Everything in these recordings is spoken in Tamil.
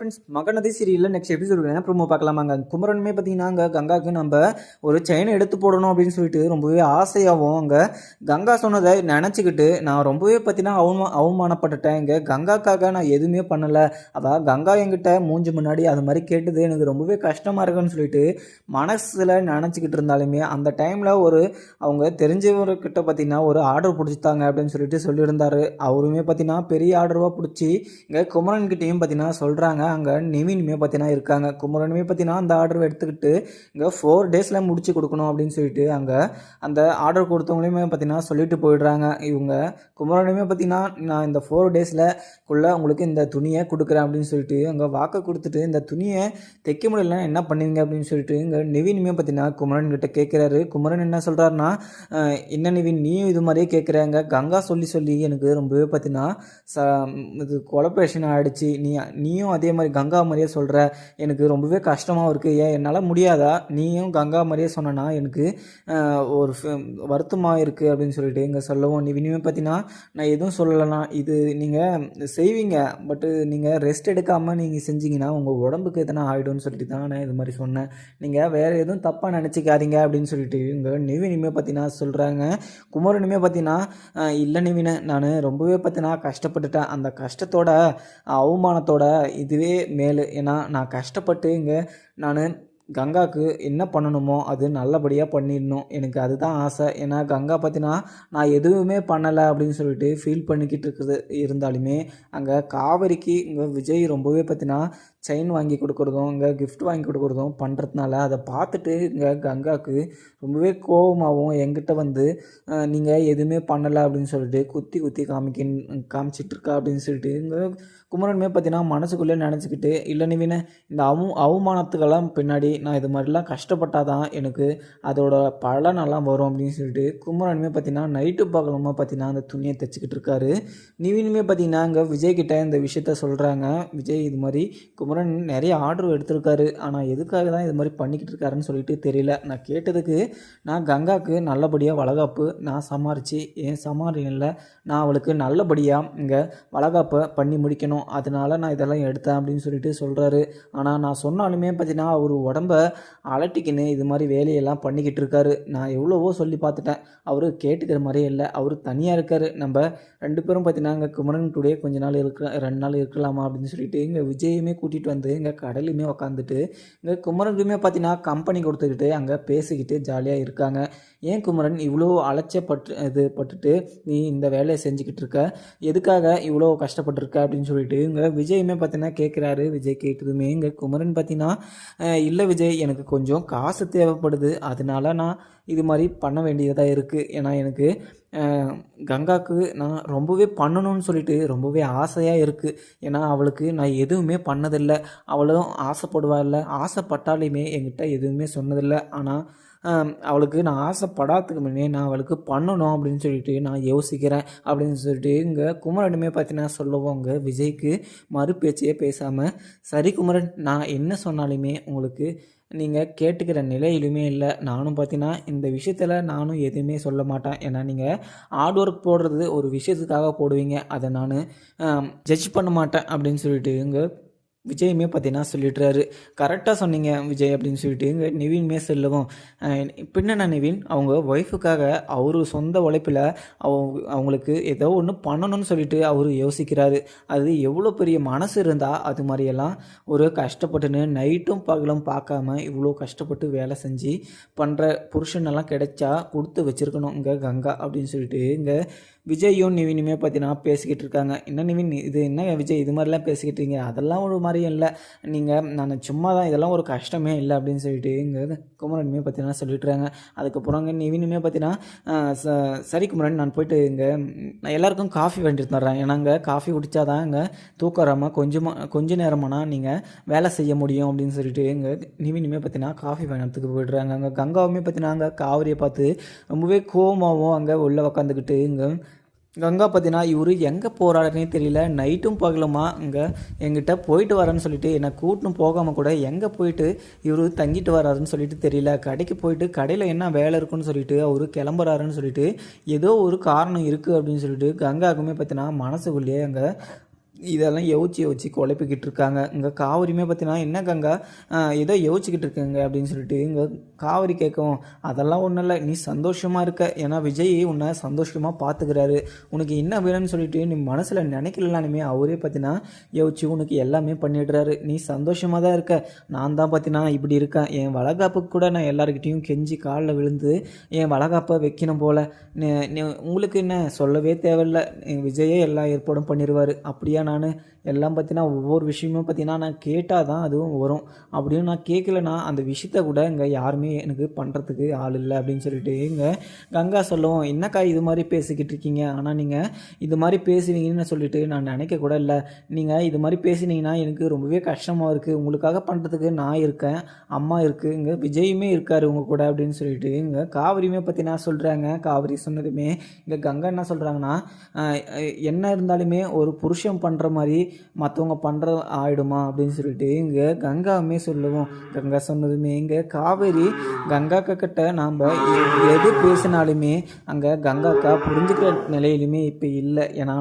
ஃப்ரெண்ட்ஸ் மகநதி சீரியலில். நெக்ஸ்ட் எபிசோடு என்ன ப்ரோமோ பார்க்கலாமாங்க. குமரனுமே பார்த்தீங்கன்னா அங்கே கங்காவுக்கு நம்ம ஒரு செயினை எடுத்து போடணும் அப்படின்னு சொல்லிட்டு ரொம்பவே ஆசையாகவும் அங்கே கங்கா சொன்னதை நினச்சிக்கிட்டு நான் ரொம்பவே பார்த்தீங்கன்னா அவமா அவமானப்பட்டுட்டேன். இங்கே கங்காக்காக நான் எதுவுமே பண்ணலை. அதான் கங்கா என்கிட்ட மூஞ்சி முன்னாடி அது மாதிரி கேட்டது எனக்கு ரொம்பவே கஷ்டமாக இருக்குன்னு சொல்லிட்டு மனசில் நினச்சிக்கிட்டு இருந்தாலுமே அந்த டைமில் ஒரு அவங்க தெரிஞ்சவர்கிட்ட பார்த்தீங்கன்னா ஒரு ஆர்டர் பிடிச்சிட்டாங்க அப்படின்னு சொல்லிட்டு சொல்லியிருந்தாரு. அவருமே பார்த்தீங்கன்னா பெரிய ஆர்டர்வாக பிடிச்சி இங்கே குமரன்கிட்டையும் பார்த்தீங்கன்னா சொல்கிறாங்க அங்கே நிவினுமே பார்த்தீங்கன்னா இருக்காங்க. குமரனுமே பார்த்தீங்கன்னா அந்த ஆர்டர் எடுத்துக்கிட்டு இங்கே ஃபோர் டேஸில் முடிச்சு கொடுக்கணும் அப்படின்னு சொல்லிட்டு அங்கே அந்த ஆர்டர் கொடுத்தவங்களையுமே பார்த்தீங்கன்னா சொல்லிட்டு போயிடுறாங்க. இவங்க குமரனுமே பார்த்தீங்கன்னா நான் இந்த ஃபோர் டேஸில் குள்ளே உங்களுக்கு இந்த துணியை கொடுக்குறேன் அப்படின்னு சொல்லிட்டு அங்கே வாக்கை கொடுத்துட்டு இந்த துணியை தைக்க முடியலன்னா என்ன பண்ணுவீங்க அப்படின்னு சொல்லிட்டு இங்கே நிவினுமே பார்த்தீங்கன்னா குமரன் கிட்ட கேட்குறாரு குமரன் என்ன சொல்கிறாருன்னா என்ன நிவின் நீயும் இது மாதிரியே கேட்குறாங்க கங்கா சொல்லி சொல்லி எனக்கு ரொம்பவே பார்த்தீங்கன்னா ச இது கொலப்ரேஷன் ஆகிடுச்சு நீ நீயும் அதே மாதிரி மாதிரி கங்கா மாதிரியே சொல்கிற எனக்கு ரொம்பவே கஷ்டமாகவும் இருக்குது ஏன் என்னால் முடியாதா? நீயும் கங்கா மாதிரியே சொன்னனா எனக்கு ஒரு வருத்தமாக இருக்குது அப்படின்னு சொல்லிட்டு இங்கே சொல்லவும். நீ இனிமேல் பார்த்தீங்கன்னா நான் எதுவும் சொல்லலைண்ணா. இது நீங்கள் செய்வீங்க. பட்டு நீங்கள் ரெஸ்ட் எடுக்காமல் நீங்கள் செஞ்சீங்கன்னா உங்கள் உடம்புக்கு எதனா ஆகிடும்னு சொல்லிட்டு தான் நான் இது மாதிரி சொன்னேன். நீங்கள் வேறு எதுவும் தப்பாக நினச்சிக்காதீங்க அப்படின்னு சொல்லிட்டு இங்கே நிவினிமே பார்த்தீங்கன்னா சொல்கிறாங்க குமரனுமே பார்த்தீங்கன்னா இல்லை நிவினை. நான் ரொம்பவே பார்த்தீங்கன்னா கஷ்டப்பட்டுட்டேன். அந்த கஷ்டத்தோட அவமானத்தோட இதுவே மேலு. ஏன்னா நான் கஷ்டப்பட்டு இங்கே நான் கங்காவுக்கு என்ன பண்ணணுமோ அது நல்லபடியாக பண்ணிடணும். எனக்கு அதுதான் ஆசை. ஏன்னா கங்கா பற்றினா நான் எதுவுமே பண்ணலை அப்படின்னு சொல்லிட்டு ஃபீல் பண்ணிக்கிட்டு இருக்குது. இருந்தாலுமே அங்கே காவேரிக்கு இங்கே விஜய் ரொம்பவே பார்த்தீங்கன்னா செயின் வாங்கி கொடுக்குறதும் இங்கே கிஃப்ட் வாங்கி கொடுக்குறதும் பண்ணுறதுனால அதை பார்த்துட்டு இங்கே கங்காவுக்கு ரொம்பவே கோபமாகவும் எங்கிட்ட வந்து நீங்கள் எதுவுமே பண்ணலை அப்படின்னு சொல்லிட்டு குத்தி குத்தி காமிக்க காமிச்சிட்டு இருக்கா அப்படின்னு சொல்லிட்டு இங்கே குமரனுமே பார்த்தீங்கன்னா மனசுக்குள்ளே நினச்சிக்கிட்டு இல்லை நிவின இந்த அவ அவமானத்துக்கெல்லாம் பின்னாடி நான் இது மாதிரிலாம் கஷ்டப்பட்டாதான் எனக்கு அதோட பலனெல்லாம் வரும் அப்படின்னு சொல்லிட்டு குமரனுமே பார்த்தீங்கன்னா நைட்டு பகலமாக பார்த்தீங்கன்னா அந்த துணியை தைச்சிக்கிட்டு இருக்காரு. நிவினுமே பார்த்தீங்கன்னா இங்கே விஜய்கிட்ட இந்த விஷயத்த சொல்கிறாங்க விஜய் இது மாதிரி குமரன் நிறைய ஆர்டர் எடுத்திருக்காரு. ஆனால் எதுக்காக தான் இது மாதிரி பண்ணிக்கிட்டு இருக்காருன்னு சொல்லிட்டு தெரியல. நான் கேட்டதுக்கு நான் கங்காவுக்கு நல்லபடியாக வளகாப்பு நான் சமாளித்து என் சமாளியில் நான் அவளுக்கு நல்லபடியாக இங்கே வளகாப்பை பண்ணி முடிக்கணும். அதனால நான் இதெல்லாம் எடுத்தேன் அப்படின்னு சொல்லிட்டு சொல்கிறாரு ஆனால் நான் சொன்னாலுமே பார்த்தீங்கன்னா அவர் உடம்ப அலட்டிக்கின்னு இது மாதிரி வேலையெல்லாம் பண்ணிக்கிட்டு இருக்காரு. நான் எவ்வளவோ சொல்லி பார்த்துட்டேன். அவர் கேட்டுக்கிற மாதிரியே இல்லை. அவர் தனியாக இருக்கார். நம்ம ரெண்டு பேரும் பார்த்தீங்கன்னா இங்கே குமரன் டுடே கொஞ்ச நாள் இருக்க ரெண்டு நாள் இருக்கலாமா அப்படின்னு சொல்லிட்டு இங்கே விஜயுமே கூட்டிகிட்டு வந்து இங்கே கடலுமே உக்காந்துட்டு இங்கே குமரனுக்குமே பார்த்தீங்கன்னா கம்பெனி கொடுத்துக்கிட்டு அங்கே பேசிக்கிட்டு ஜாலியாக இருக்காங்க. ஏன் குமரன் இவ்வளோ அலட்சியப்பட்டு இது பட்டுட்டு நீ இந்த வேலையை செஞ்சுக்கிட்டு இருக்க? எதுக்காக இவ்வளோ கஷ்டப்பட்டிருக்க அப்படின்னு சொல்லிட்டு இங்கே விஜயுமே பார்த்தீங்கன்னா கேட்குறாரு விஜய் கேட்டதுமே இங்கே குமரன் பார்த்தீங்கன்னா இல்லை விஜய் எனக்கு கொஞ்சம் காசு தேவைப்படுது. அதனால நான் இது மாதிரி பண்ண வேண்டியதாக இருக்குது ஏன்னா எனக்கு கங்காவுக்கு நான் ரொம்பவே பண்ணணும்னு சொல்லிட்டு ரொம்பவே ஆசையாக இருக்குது ஏன்னா அவளுக்கு நான் எதுவுமே பண்ணதில்லை. அவளும் இல்லை. ஆசைப்பட்டாலையுமே என்கிட்ட எதுவுமே சொன்னதில்லை. ஆனால் அவளுக்கு நான் ஆசைப்படாததுக்கு முன்னே நான் அவளுக்கு பண்ணணும் அப்படின்னு சொல்லிட்டு நான் யோசிக்கிறேன் அப்படின்னு சொல்லிட்டு இங்கே குமரனுமே பார்த்தீங்கன்னா சொல்லுவாங்க விஜய்க்கு மறு பேச்சையே பேசாமல் சரி குமரன் நான் என்ன சொன்னாலுமே உங்களுக்கு நீங்கள் கேட்டுக்கிற நிலையிலுமே இல்லை. நானும் பார்த்தீங்கன்னா இந்த விஷயத்தில் நானும் எதுவுமே சொல்ல மாட்டேன். ஏன்னா நீங்கள் ஹார்ட் ஒர்க் போடுறது ஒரு விஷயத்துக்காக போடுவீங்க. அதை நான் ஜட்ஜ் பண்ண மாட்டேன் அப்படின்னு சொல்லிட்டு இங்கே விஜயுமே பார்த்தீங்கன்னா சொல்லிடுறாரு கரெக்டாக சொன்னீங்க விஜய் அப்படின்னு சொல்லிட்டு. இங்கே நிவின்மே சொல்லவும். அஹ் பின்னண நிவின் அவங்க ஒய்ஃபுக்காக அவர் சொந்த உழைப்பில் அவங்க அவங்களுக்கு ஏதோ ஒன்று பண்ணணும்னு சொல்லிட்டு அவர் யோசிக்கிறாரு. அது எவ்வளோ பெரிய மனசு இருந்தால் அது மாதிரியெல்லாம் ஒரு கஷ்டப்பட்டுன்னு நைட்டும் பகலும் பார்க்காம இவ்வளோ கஷ்டப்பட்டு வேலை செஞ்சு பண்ணுற புருஷனெல்லாம் கிடைச்சா கொடுத்து வச்சிருக்கணும் இங்கே கங்கா அப்படின்னு சொல்லிட்டு இங்கே விஜயும் நிவினுமே பார்த்தீங்கன்னா பேசிக்கிட்டு இருக்காங்க என்ன நிவின் இது என்ன விஜய் இது மாதிரிலாம் பேசிக்கிட்டு இருக்கீங்க அதெல்லாம் ஒரு மாதிரியும் இல்லை. நீங்கள் நான் சும்மா தான் இதெல்லாம் ஒரு கஷ்டமே இல்லை அப்படின்னு சொல்லிட்டு இங்கே குமரனுமே பார்த்தீங்கன்னா சொல்லிட்டுறாங்க அதுக்கப்புறம் இங்கே நிவினுமே பார்த்தீங்கன்னா ச- சரி குமரன் நான் போயிட்டு இங்கே நான் எல்லாருக்கும் காஃபி வேண்டி தர்றேன். ஏன்னா இங்கே காஃபி குடித்தாதான் இங்கே தூக்கம் கொஞ்சமாக கொஞ்ச நேரமானால் நீங்கள் வேலை செய்ய முடியும் அப்படின்னு சொல்லிட்டு இங்கே நிவினுமே பார்த்தீங்கன்னா காஃபி வேணத்துக்கு போயிடுறாங்க. அங்கே கங்காவுமே பார்த்தீங்கன்னா அங்கே காவிரியை பார்த்து ரொம்பவே கோவமாகவும் அங்கே உள்ளே உக்காந்துக்கிட்டு இங்கே கங்கா பார்த்தீங்கன்னா இவர் எங்கே போகிறாருன்னே தெரியல. நைட்டும் பகலுமா இங்கே எங்கிட்ட போயிட்டு வரேன்னு சொல்லிட்டு என்னை கூட்டின்னு போகாமல் கூட எங்கே போயிட்டு இவர் தங்கிட்டு வராருன்னு சொல்லிட்டு தெரியல. கடைக்கு போயிட்டு கடையில் என்ன வேலை இருக்குன்னு சொல்லிட்டு அவர் கிளம்புறாருன்னு சொல்லிட்டு ஏதோ ஒரு காரணம் இருக்குது அப்படின்னு சொல்லிட்டு கங்காவுக்குமே பார்த்தீங்கன்னா மனசுக்குள்ளேயே அங்கே இதெல்லாம் யோசிச்சு யோசிச்சு குழப்பிக்கிட்டு இருக்காங்க. இங்கே காவிரியுமே பார்த்தீங்கன்னா என்ன கங்கா? ஏதோ யோசிச்சுக்கிட்டு இருக்காங்க அப்படின்னு சொல்லிட்டு இங்கே காவிரி கேட்கவும் அதெல்லாம் ஒன்றும் இல்லை நீ சந்தோஷமாக இருக்க. ஏன்னா விஜய் உன்னை சந்தோஷமாக பார்த்துக்கிறாரு உனக்கு என்ன வேணும்னு சொல்லிட்டு நீ மனசில் நினைக்கலானுமே அவரே பார்த்தீங்கன்னா யோசிச்சு உனக்கு எல்லாமே பண்ணிடுறாரு. நீ சந்தோஷமாக தான் இருக்க. நான் தான் பார்த்தீங்கன்னா இப்படி இருக்கேன். என் வளகாப்புக்கு கூட நான் எல்லாருக்கிட்டேயும் கெஞ்சி காலில் விழுந்து என் வளகாப்பை வைக்கணும் போல். உங்களுக்கு என்ன சொல்லவே தேவையில்ல. என் விஜயே எல்லா ஏற்பாடும் பண்ணிடுவார் அப்படியா நான்? எல்லாம் பார்த்தீங்கன்னா ஒவ்வொரு விஷயமும் பார்த்தீங்கன்னா நான் கேட்டால் தான் அதுவும் வரும். அப்படியும் நான் கேட்கலன்னா அந்த விஷயத்த கூட இங்கே யாருமே எனக்கு பண்ணுறதுக்கு ஆள் இல்லை அப்படின்னு சொல்லிட்டு இங்கே கங்கா சொல்லுவோம் என்னக்கா இது மாதிரி பேசிக்கிட்டு இருக்கீங்க? ஆனால் நீங்கள் இது மாதிரி பேசுவீங்கன்னு சொல்லிட்டு நான் நினைக்க கூட இல்லை. நீங்கள் இது மாதிரி பேசினீங்கன்னா எனக்கு ரொம்பவே கஷ்டமாக இருக்குது உங்களுக்காக பண்ணுறதுக்கு நான் இருக்கேன் அம்மா இருக்குது இங்கே விஜயுமே இருக்கார் உங்கள் கூட அப்படின்னு சொல்லிட்டு இங்கே காவிரியுமே பற்றி நான் சொல்கிறாங்க காவிரி சொன்னதுமே இங்கே கங்கா என்ன சொல்கிறாங்கன்னா என்ன இருந்தாலுமே ஒரு புருஷன் பண்ணுற மாதிரி மற்றவங்க பண்ணுற ஆயிடுமா அப்படின்னு சொல்லிட்டு இங்கே கங்காவுமே சொல்லுவோம். கங்கா சொன்னதுமே இங்கே காவேரி கங்காக்கா கிட்ட நாம் எது பேசினாலுமே அங்கே கங்காக்கா புரிஞ்சுக்கிற நிலையிலுமே இப்போ இல்லை. ஏன்னா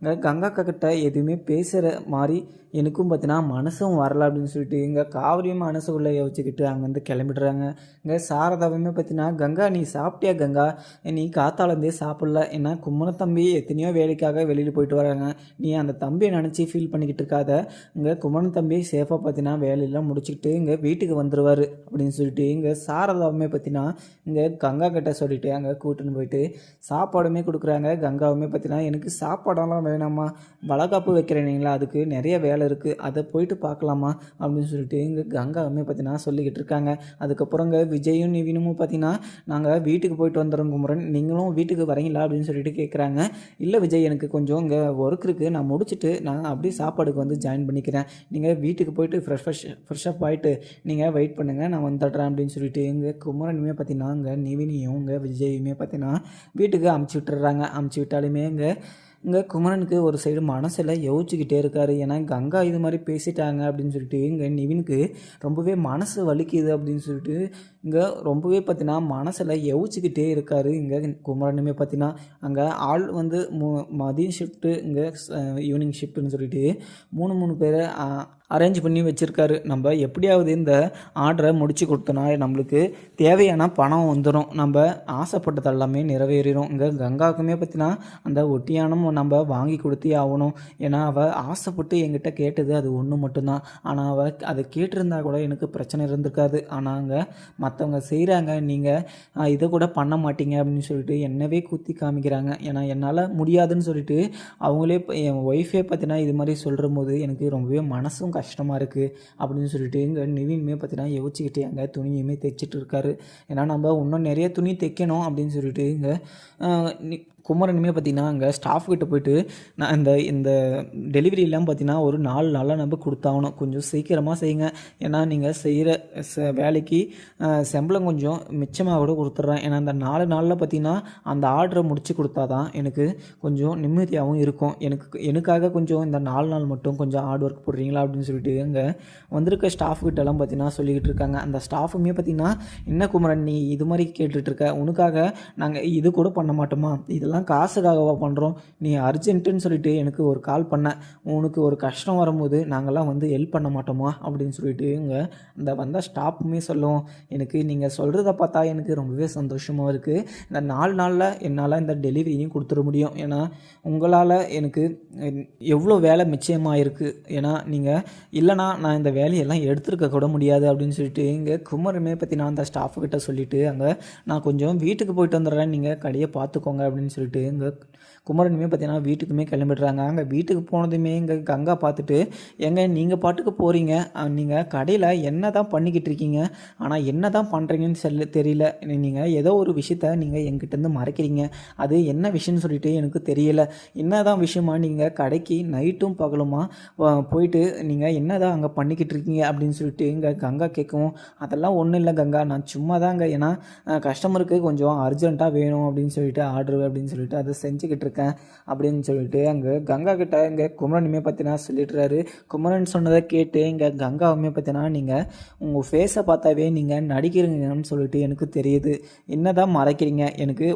அங்கே கங்காக்கா கிட்ட எதுவுமே பேசுகிற மாதிரி எனக்கும் பார்த்தீங்கன்னா மனசும் வரல அப்படின்னு சொல்லிட்டு இங்கே காவிரியும் மனசுக்குள்ளே யோசிச்சுக்கிட்டு அங்கேருந்து கிளம்பிடுறாங்க. இங்கே சாரதாவுமே பார்த்தீங்கன்னா கங்கா நீ சாப்பிட்டியா கங்கா? நீ காத்தாலேருந்தே சாப்பிடல. ஏன்னா கும்மன தம்பி எத்தனையோ வேலைக்காக வெளியில் போயிட்டு வராங்க. நீ அந்த தம்பியை நினச்சி ஃபீல் பண்ணிக்கிட்டு இருக்காத இங்கே குமரன் தம்பி சேஃபாக பார்த்தீங்கன்னா வேலையெல்லாம் முடிச்சுக்கிட்டு இங்கே வீட்டுக்கு வந்துடுவார் அப்படின்னு சொல்லிட்டு இங்கே சாரதாவுமே பார்த்தீங்கன்னா இங்கே கங்கா கிட்ட சொல்லிட்டு அங்கே கூட்டின்னு போயிட்டு சாப்பாடுமே கொடுக்குறாங்க. கங்காவுமே பார்த்தீங்கன்னா எனக்கு சாப்பாடெல்லாம் வேணாமா வளகாப்பு வைக்கிறேனீங்களா அதுக்கு நிறைய வேலை இருக்குது அதை போயிட்டு பார்க்கலாமா அப்படின்னு சொல்லிட்டு இங்கே கங்காவுமே பார்த்தீங்கன்னா சொல்லிக்கிட்டு இருக்காங்க அதுக்கப்புறம் இங்கே விஜயும் நிவினுமும் பார்த்தீங்கன்னா நாங்கள் வீட்டுக்கு போயிட்டு வந்துடுறோம் குமரன் நீங்களும் வீட்டுக்கு வரீங்களா அப்படின்னு சொல்லிட்டு கேட்குறாங்க இல்லை விஜய் எனக்கு கொஞ்சம் இங்கே ஒர்க் இருக்குது நான் முடிச்சுட்டு நான் அப்படியே சாப்பாடுக்கு வந்து ஜாயின் பண்ணிக்கிறேன். நீங்கள் வீட்டுக்கு போயிட்டு ஃப்ரெஷ் ஃப்ரெஷ் ஃப்ரெஷ்ஷப் ஆகிட்டு நீங்கள் வெயிட் பண்ணுங்கள் நான் வந்துடுறேன் அப்படின்னு சொல்லிட்டு இங்கே குமரனுமே பார்த்தீங்கன்னா இங்கே நிவினியும் இங்கே விஜயுமே பார்த்தீங்கன்னா வீட்டுக்கு அமுச்சு விட்டுறாங்க. அமுச்சு விட்டாலுமே இங்கே இங்கே குமரனுக்கு ஒரு சைடு மனசில் யோசிச்சுக்கிட்டே இருக்காரு. ஏன்னா கங்கா இது மாதிரி பேசிட்டாங்க அப்படின்னு சொல்லிட்டு இங்கே நிவினுக்கு ரொம்பவே மனசு வலிக்குது அப்படின்னு சொல்லிட்டு இங்கே ரொம்பவே பார்த்தீங்கன்னா மனசில் யோசிச்சுக்கிட்டே இருக்கார். இங்கே குமரனுமே பார்த்தீங்கன்னா அங்கே ஆள் வந்து மு மதியம் ஷிஃப்ட்டு இங்கே ஈவினிங் ஷிஃப்ட்டுன்னு சொல்லிட்டு மூணு மூணு பேரை அரேஞ்ச் பண்ணி வச்சுருக்காரு. நம்ம எப்படியாவது இந்த ஆர்டரை முடிச்சு கொடுத்தோன்னா நம்மளுக்கு தேவையான பணம் வந்துடும் நம்ம ஆசைப்பட்டது எல்லாமே நிறைவேறிடும் இங்கே கங்காவுக்குமே பார்த்தீங்கன்னா அந்த ஒட்டியானம் நம்ம வாங்கி கொடுத்தே ஆகணும். ஏன்னா அவள் ஆசைப்பட்டு என்கிட்ட கேட்டது அது ஒன்று மட்டும்தான். ஆனால் அவள் அதை கேட்டிருந்தா கூட எனக்கு பிரச்சனை இருந்திருக்காது. ஆனால் அங்கே மற்றவங்க செய்கிறாங்க நீங்கள் இதை கூட பண்ண மாட்டீங்க அப்படின்னு சொல்லிட்டு என்னவே குத்தி காமிக்கிறாங்க. ஏன்னா என்னால் முடியாதுன்னு சொல்லிட்டு அவங்களே என் ஒய்ஃபே பார்த்தினா இது மாதிரி சொல்கிற போது எனக்கு ரொம்பவே மனசும் கஷ்டமாக இருக்குது அப்படின்னு சொல்லிட்டு இங்கே நிவின்மே பார்த்தீங்கன்னா யோசிச்சுக்கிட்டே அங்கே துணியுமே தைச்சிட்டு இருக்காரு. ஏன்னா நம்ம இன்னும் நிறைய துணி தைக்கணும் அப்படின்னு சொல்லிட்டு இங்கே குமரனுமே பார்த்தீங்கன்னா அங்கே ஸ்டாஃப் கிட்ட போயிட்டு நான் இந்த இந்த டெலிவரியெல்லாம் பார்த்தீங்கன்னா ஒரு நாலு நாளாக நம்ம கொடுத்தாகணும். கொஞ்சம் சீக்கிரமாக செய்யுங்க. ஏன்னா நீங்கள் செய்கிற ச வேலைக்கு செம்பளம் சம்பளம் கொஞ்சம் மிச்சமாக கூட கொடுத்துட்றேன். ஏன்னா அந்த நாலு நாளில் பார்த்தீங்கன்னா அந்த ஆர்டரை முடித்து கொடுத்தா தான் எனக்கு கொஞ்சம் நிம்மதியாகவும் இருக்கும். எனக்கு எனக்காக கொஞ்சம் இந்த நாலு நாள் மட்டும் கொஞ்சம் ஹார்ட் ஒர்க் போடுறீங்களா? அப்படின்னு சொல்லிட்டு அங்கே வந்திருக்க ஸ்டாஃப் கிட்டலாம் பார்த்தீங்கன்னா சொல்லிக்கிட்டு இருக்காங்க. அந்த ஸ்டாஃபுமே பார்த்தீங்கன்னா என்ன குமரன் நீ இது மாதிரி கேட்டுட்ருக்க உனக்காக நாங்கள் இது கூட பண்ண மாட்டோமா? இதெல்லாம் காசுக்காகவா பண்ணுறோம் நீ அர்ஜென்ட்டுன்னு சொல்லிட்டு எனக்கு ஒரு கால் பண்ண. உனக்கு ஒரு கஷ்டம் வரும்போது நாங்கள்லாம் வந்து ஹெல்ப் பண்ண மாட்டோமா? அப்படின்னு சொல்லிட்டு இங்கே அந்த வந்த ஸ்டாப்புமே சொல்லுவோம் எனக்கு நீங்கள் சொல்கிறத பார்த்தா எனக்கு ரொம்பவே சந்தோஷமாக இருக்குது இந்த நாலு நாளில் என்னால் இந்த டெலிவரியும் கொடுத்துட முடியும். ஏன்னா உங்களால் எனக்கு எவ்வளோ வேலை மிச்சயமாக இருக்குது ஏன்னா நீங்கள் இல்லைனா நான் இந்த வேலையெல்லாம் எடுத்துருக்க கூட முடியாது அப்படின்னு சொல்லிட்டு இங்கே குமரமே பற்றி நான் அந்த ஸ்டாஃப்கிட்ட சொல்லிவிட்டு அங்கே நான் கொஞ்சம் வீட்டுக்கு போயிட்டு வந்துடுறேன். நீங்கள் கடையை பார்த்துக்கோங்க அப்படின்னு சொல்லிட்டு இங்கே குமரனுமே பார்த்தீங்கன்னா வீட்டுக்குமே கிளம்பிடுறாங்க. அங்கே வீட்டுக்கு போனதுமே இங்கே கங்கா பார்த்துட்டு எங்க நீங்கள் பாட்டுக்கு போகிறீங்க நீங்கள் கடையில் என்ன தான் பண்ணிக்கிட்டு இருக்கீங்க? ஆனால் என்ன தான் பண்ணுறீங்கன்னு சொல்ல தெரியல. நீங்கள் ஏதோ ஒரு விஷயத்த நீங்கள் எங்கிட்டேருந்து மறைக்கிறீங்க. அது என்ன விஷயம்னு சொல்லிட்டு எனக்கு தெரியல. என்ன தான் விஷயமா? நீங்கள் கடைக்கு நைட்டும் பகலுமா? போயிட்டு நீங்கள் என்ன தான் அங்கே பண்ணிக்கிட்டு இருக்கீங்க? அப்படின்னு சொல்லிட்டு இங்கே கங்கா கேட்கவும் அதெல்லாம் ஒன்றும் இல்லை கங்கா. நான் சும்மா தாங்க ஏன்னா கஸ்டமருக்கு கொஞ்சம் அர்ஜென்ட்டாக வேணும் அப்படின்னு சொல்லிட்டு ஆர்டர் அப்படின்னு சொல்லிட்டு அதை செஞ்சுக்கிட்டு இருக்கேன் அப்படின்னு சொல்லிட்டு அங்கே கங்கா கிட்ட இங்கே குமரனுமே பார்த்தீங்கன்னா சொல்லிடுறாரு. குமரன் சொன்னதை கேட்டு இங்கே கங்காவுமே பார்த்தீங்கன்னா நீங்கள் உங்கள் ஃபேஸை பார்த்தாவே நீங்கள் நடிக்கிறீங்கன்னு சொல்லிட்டு எனக்கு தெரியுது. என்ன தான் மறைக்கிறீங்க? எனக்கு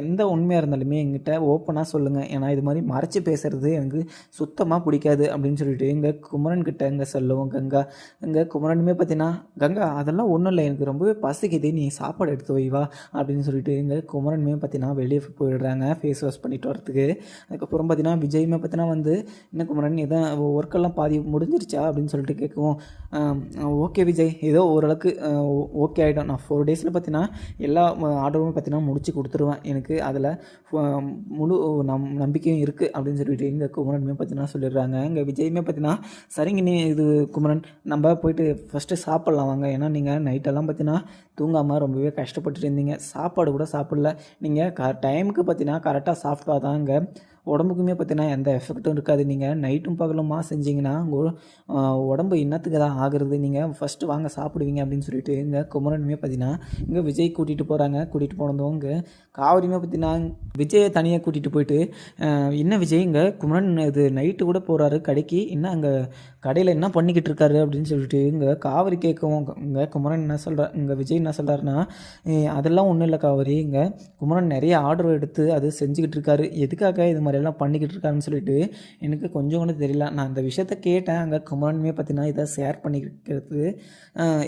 எந்த உண்மையாக இருந்தாலுமே என்கிட்ட ஓப்பனாக சொல்லுங்கள் ஏன்னா இது மாதிரி மறைச்சி பேசுறது எனக்கு சுத்தமாக பிடிக்காது. அப்படின்னு சொல்லிட்டு இங்கே குமரன் கிட்ட இங்கே சொல்லுவோம் கங்கா. இங்கே குமரனுமே பார்த்தீங்கன்னா கங்கா அதெல்லாம் ஒன்றும் இல்லை. எனக்கு ரொம்பவே பசிக்குது. நீ சாப்பாடு எடுத்து வைவா அப்படின்னு சொல்லிட்டு இங்கே குமரனுமே பார்த்தீங்கன்னா வெளியே போயிடுறேன். போயிடுறாங்க ஃபேஸ் வாஷ் பண்ணிட்டு வரதுக்கு அதுக்கப்புறம் பார்த்தீங்கன்னா விஜயுமே பார்த்தீங்கன்னா வந்து என்ன குமரன் இதான் ஒர்க்கெல்லாம் பாதி முடிஞ்சிருச்சா அப்படின்னு சொல்லிட்டு கேட்கும் ஓகே விஜய் ஏதோ ஓரளவுக்கு ஓகே ஆகிடும் நான் ஃபோர் டேஸில் பார்த்தீங்கன்னா எல்லா ஆர்டருமே பார்த்தீங்கன்னா முடிச்சு கொடுத்துருவேன். எனக்கு அதில் முழு நம் நம்பிக்கையும் இருக்குது அப்படின்னு சொல்லிட்டு இங்கே குமரனுமே பார்த்தீங்கன்னா சொல்லிடுறாங்க. இங்கே விஜயுமே பார்த்தீங்கன்னா சரிங்க நீ இது குமரன் நம்ம போயிட்டு ஃபஸ்ட்டு சாப்பிட்லாம் வாங்க. ஏன்னா நீங்கள் நைட்டெல்லாம் பார்த்தீங்கன்னா தூங்காமல் ரொம்பவே கஷ்டப்பட்டு இருந்தீங்க. சாப்பாடு கூட சாப்பிடல. நீங்கள் க டைமுக்கு பார்த்தீங்கன்னா கரெக்டாக சாப்பிட்டா தாங்க உடம்புக்குமே பார்த்தீங்கன்னா எந்த எஃபெக்ட்டும் இருக்காது. நீங்கள் நைட்டும் பகலுமா செஞ்சீங்கன்னா உங்கள் உடம்பு இன்னத்துக்கு தான் ஆகுறது? நீங்கள் ஃபஸ்ட்டு வாங்க சாப்பிடுவீங்க அப்படின்னு சொல்லிட்டு இங்கே குமரனுமே பார்த்தீங்கன்னா இங்கே விஜய் கூட்டிகிட்டு போகிறாங்க கூட்டிகிட்டு போனதும் இங்கே காவரியுமே பார்த்தீங்கன்னா விஜயை தனியாக கூட்டிகிட்டு போயிட்டு என்ன விஜய் இங்கே குமரன் இது நைட்டு கூட போகிறாரு கடைக்கு என்ன அங்கே கடையில் என்ன பண்ணிக்கிட்டு இருக்காரு அப்படின்னு சொல்லிட்டு இங்கே காவிரி கேட்கவும் இங்கே குமரன் என்ன சொல்கிற இங்கே விஜய் என்ன சொல்கிறாருன்னா அதெல்லாம் ஒன்றும் இல்லை காவரி இங்கே குமரன் நிறைய ஆர்டர் எடுத்து அது செஞ்சுக்கிட்டு இருக்காரு. எதுக்காக இது மாதிரி மாதிரியெல்லாம் பண்ணிக்கிட்டு இருக்காருன்னு சொல்லிட்டு எனக்கு கொஞ்சம் கூட தெரியல. நான் அந்த விஷயத்த கேட்டேன். அங்கே குமரனுமே பார்த்தீங்கன்னா இதை ஷேர் பண்ணிக்கிறது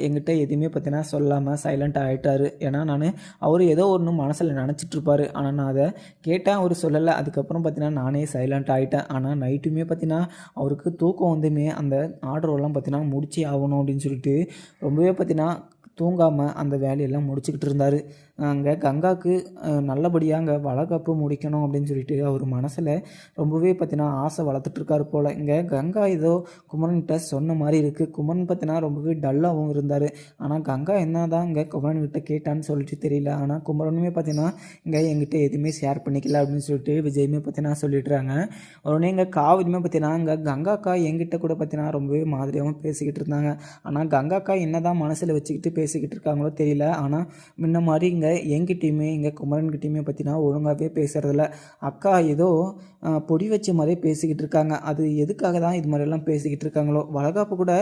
என்கிட்ட எதுவுமே பார்த்தீங்கன்னா சொல்லாமல் சைலண்ட் ஆகிட்டாரு ஏன்னா நான் அவர் ஏதோ ஒன்று மனசில் நினச்சிட்ருப்பார் ஆனால் நான் அதை கேட்டேன் அவர் சொல்லலை. அதுக்கப்புறம் பார்த்தீங்கன்னா நானே சைலண்ட் ஆகிட்டேன் ஆனால் நைட்டுமே பார்த்தீங்கன்னா அவருக்கு தூக்கம் வந்துமே அந்த ஆர்டரெல்லாம் பார்த்தீங்கன்னா முடிச்சே ஆகணும் அப்படின்னு சொல்லிட்டு ரொம்பவே பார்த்தீங்கன்னா தூங்காமல் அந்த வேலையெல்லாம் முடிச்சுக்கிட்டு இருந்தார் அங்கே கங்காவுக்கு நல்லபடியாக அங்கே வளகாப்பு முடிக்கணும் அப்படின்னு சொல்லிட்டு அவர் மனசில் ரொம்பவே பார்த்தீங்கன்னா ஆசை வளர்த்துட்ருக்காரு போல். இங்கே கங்கா ஏதோ குமரன்கிட்ட சொன்ன மாதிரி இருக்குது குமரன் பார்த்தீங்கன்னா ரொம்பவே டல்லாகவும் இருந்தார். ஆனால் கங்கா என்ன தான் இங்கே குமரன்கிட்ட கேட்டான்னு சொல்லிட்டு தெரியல. ஆனால் குமரனுமே பார்த்தீங்கன்னா இங்கே எங்கிட்ட எதுவுமே ஷேர் பண்ணிக்கல அப்படின்னு சொல்லிட்டு விஜயுமே பார்த்தீங்கன்னா சொல்லிடுறாங்க. உடனே இங்கே காவிரியுமே பார்த்தீங்கன்னா இங்கே கங்காக்கா எங்கிட்ட கூட பார்த்தீங்கன்னா ரொம்பவே மாதிரியாகவும் பேசிக்கிட்டு இருந்தாங்க. ஆனால் கங்காக்கா என்ன தான் மனசில் வச்சுக்கிட்டு பேசிக்கிட்டு இருக்காங்களோ தெரியல. ஆனால் முன்ன மாதிரி இங்கே எங்கிட்டையுமே இங்கே குமரன்கிட்டையுமே பார்த்தீங்கன்னா ஒழுங்காகவே பேசுகிறதில்ல அக்கா ஏதோ பொடி வச்ச மாதிரியே பேசிக்கிட்டு இருக்காங்க. அது எதுக்காக தான் இது மாதிரிலாம் பேசிக்கிட்டு இருக்காங்களோ? வளகாப்பு கூட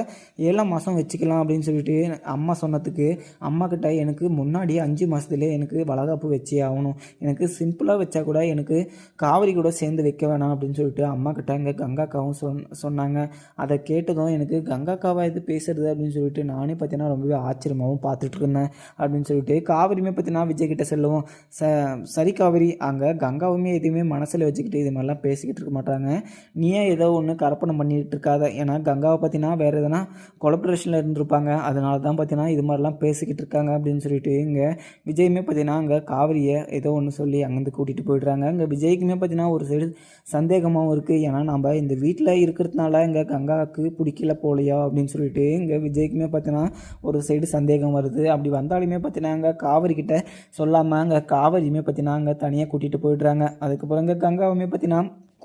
ஏழாம் மாதம் வச்சுக்கலாம் அப்படின்னு சொல்லிட்டு அம்மா சொன்னதுக்கு அம்மா கிட்ட எனக்கு முன்னாடி அஞ்சு மாதத்துலேயே எனக்கு வளகாப்பு வச்சே ஆகணும். எனக்கு சிம்பிளாக வச்சா கூட எனக்கு காவிரி கூட சேர்ந்து வைக்க வேணாம் அப்படின்னு சொல்லிட்டு அம்மா கிட்ட இங்கே கங்காக்காவும் சொன் சொன்னாங்க. அதை கேட்டதும் எனக்கு கங்காக்காவாக இது பேசுறது? அப்படின்னு சொல்லிட்டு நானே பார்த்தீங்கன்னா ரொம்பவே ஆச்சரியமாகவும் பார்த்துட்டு இருந்தேன் அப்படின்னு சொல்லிட்டு காவிரியுமே பார்த்தீங்கன்னா விஜய் கிட்ட சொல்லுவோம் ச சரி காவிரி அங்கே கங்காவுமே எதுவுமே மனசில் வச்சுக்கிட்டு இது மாதிரிலாம் பேசிக்கிட்டு இருக்க மாட்டாங்க. நீயே ஏதோ ஒன்று கற்பனை பண்ணிகிட்டு இருக்காத? ஏன்னா கங்காவை பார்த்தீங்கன்னா வேறு எதனா கொலபரேஷனில் இருந்திருப்பாங்க. அதனால தான் பார்த்தீங்கன்னா இது மாதிரிலாம் பேசிக்கிட்டு இருக்காங்க அப்படின்னு சொல்லிட்டு இங்கே விஜயுமே பார்த்தீங்கன்னா அங்கே காவிரியை ஏதோ ஒன்று சொல்லி அங்கேருந்து கூட்டிகிட்டு போயிடுறாங்க. இங்கே விஜய்க்குமே பார்த்தீங்கன்னா ஒரு சைடு சந்தேகமாகவும் இருக்குது ஏன்னா நம்ம இந்த வீட்டில் இருக்கிறதுனால இங்கே கங்காவுக்கு பிடிக்கல போலையா அப்படின்னு சொல்லிட்டு இங்கே விஜய்க்குமே பார்த்தீங்கன்னா ஒரு சைடு சந்தேகம் வருது. அப்படி வந்தாலுமே பார்த்தீங்கன்னா அங்கே காவிரி கிட்ட சொல்லாமல் அங்கே காவிரியுமே பார்த்தீங்கன்னா அங்கே தனியாக கூட்டிகிட்டு போயிடுறாங்க. அதுக்கப்புறம் இங்கே கங்காவுமே பார்த்தீங்கன்னா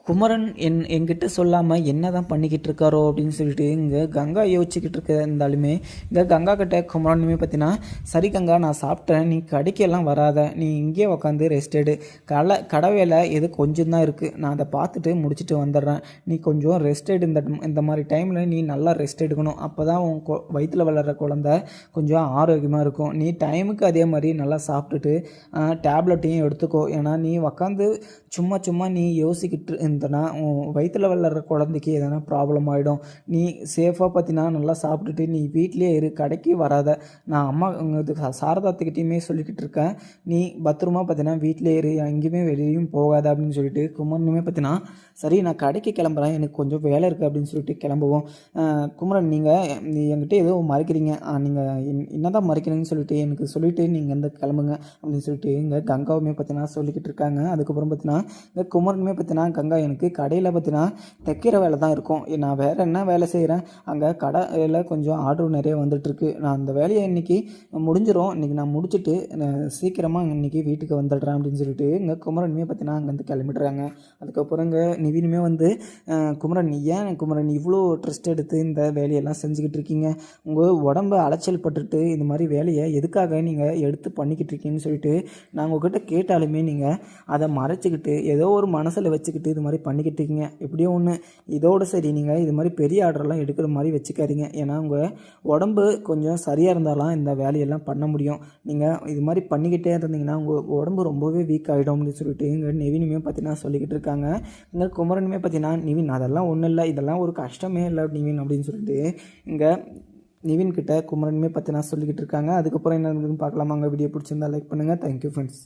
குமரன் என் என்கிட்ட சொல்லாமல் என்ன தான் பண்ணிக்கிட்டு இருக்காரோ அப்படின்னு சொல்லிட்டு இங்கே கங்கா யோசிச்சுக்கிட்டு இருக்க இருந்தாலுமே இங்கே கங்கா கிட்ட குமரனுமே பார்த்தீங்கன்னா சரி கங்கா நான் சாப்பிட்டேன். நீ கடைக்கெல்லாம் வராத. நீ இங்கேயே உக்காந்து ரெஸ்ட் எடு. கடை கடவேலை எது கொஞ்சம் தான் இருக்குது நான் அதை பார்த்துட்டு முடிச்சுட்டு வந்துடுறேன். நீ கொஞ்சம் ரெஸ்ட் எடு. இந்த இந்த மாதிரி டைமில் நீ நல்லா ரெஸ்ட் எடுக்கணும். அப்போ தான் உன் கொ வயிற்றில் வளர்கிற குழந்த கொஞ்சம் ஆரோக்கியமாக இருக்கும். நீ டைமுக்கு அதே மாதிரி நல்லா சாப்பிட்டுட்டு டேப்லெட்டையும் எடுத்துக்கோ. ஏன்னா நீ உக்காந்து சும்மா சும்மா நீ யோசிக்கிட்டு இருந்தனா உன் வயிற்றில் வளர்கிற குழந்தைக்கு எதனா ப்ராப்ளம் ஆகிடும் நீ சேஃபாக பார்த்தீங்கன்னா நல்லா சாப்பிட்டுட்டு நீ வீட்லேயே இரு கடைக்கு வராத. நான் அம்மா இது சாரதாத்துக்கிட்டேயுமே சொல்லிக்கிட்டு இருக்கேன். நீ பத்திரமா பார்த்தீங்கன்னா வீட்டிலே இரு எங்கேயுமே வெளியும் போகாத அப்படின்னு சொல்லிட்டு குமரனுமே பார்த்தீங்கன்னா சரி நான் கடைக்கு கிளம்புறேன் எனக்கு கொஞ்சம் வேலை இருக்குது அப்படின்னு சொல்லிட்டு கிளம்புவோம். குமரன் நீங்கள் நீ என்கிட்ட ஏதோ மறைக்கிறீங்க. நீங்கள் என்ன தான் மறைக்கிறீங்கன்னு சொல்லிட்டு எனக்கு சொல்லிவிட்டு நீங்கள் இந்த கிளம்புங்க அப்படின்னு சொல்லிட்டு இங்கே கங்காவுமே பார்த்தீங்கன்னா சொல்லிக்கிட்டு இருக்காங்க. அதுக்கப்புறம் பார்த்தீங்கன்னா இந்த குமரனுமே பார்த்தீங்கன்னா கங்கா எனக்கு கடையில் பார்த்தீங்கன்னா தைக்கிற வேலை தான் இருக்கும். நான் வேறு என்ன வேலை செய்கிறேன் அங்கே கடையில் கொஞ்சம் ஆர்டர் நிறைய வந்துட்டுருக்கு. நான் அந்த வேலையை இன்றைக்கி முடிஞ்சிடும் இன்றைக்கி நான் முடிச்சுட்டு சீக்கிரமாக இன்றைக்கி வீட்டுக்கு வந்துடுறேன் அப்படின்னு சொல்லிட்டு இங்கே குமரனுமே பார்த்தீங்கன்னா அங்கேருந்து கிளம்பிடுறாங்க. அதுக்கப்புறம் இங்கே நிவினுமே வந்து குமரன் ஏன் குமரன் இவ்வளோ ட்ரெஸ்ட் எடுத்து இந்த வேலையெல்லாம் செஞ்சுக்கிட்டு இருக்கீங்க? உங்கள் உடம்பு அலைச்சல் பட்டுட்டு இந்த மாதிரி வேலையை எதுக்காக நீங்கள் எடுத்து பண்ணிக்கிட்டு இருக்கீங்கன்னு சொல்லிட்டு நான் உங்ககிட்ட கேட்டாலுமே நீங்கள் அதை மறைச்சிக்கிட்டு ஏதோ ஒரு மனசில் வச்சுக்கிட்டு இது மாதிரி பண்ணிக்கிட்டு இருக்கீங்க. எப்படியோ ஒன்று இதோட சரி நீங்கள் இது மாதிரி பெரிய ஆர்டர்லாம் எடுக்கிற மாதிரி வச்சுக்காதீங்க. ஏன்னா உங்கள் உடம்பு கொஞ்சம் சரியாக இருந்தாலும் இந்த வேலையெல்லாம் பண்ண முடியும். நீங்கள் இது மாதிரி பண்ணிக்கிட்டே இருந்தீங்கன்னா உங்கள் உடம்பு ரொம்பவே வீக் ஆகிடும் அப்படின்னு சொல்லிட்டு இங்கே நெவினுமே பார்த்தீங்கன்னா சொல்லிக்கிட்டு இருக்காங்க. இங்கே குமரனுமே பார்த்தீங்கன்னா நிவின் அதெல்லாம் ஒன்றும் இல்லை. இதெல்லாம் ஒரு கஷ்டமே இல்லை நிவின் அப்படின்னு சொல்லிட்டு இங்கே நிவின் கிட்ட குமரனுமே பார்த்தீங்கன்னா சொல்லிக்கிட்டு இருக்காங்க. அதுக்கப்புறம் என்ன பார்க்கலாமா? அங்கே வீடியோ பிடிச்சிருந்தா லைக் பண்ணுங்கள் தேங்க்யூ ஃப்ரெண்ட்ஸ்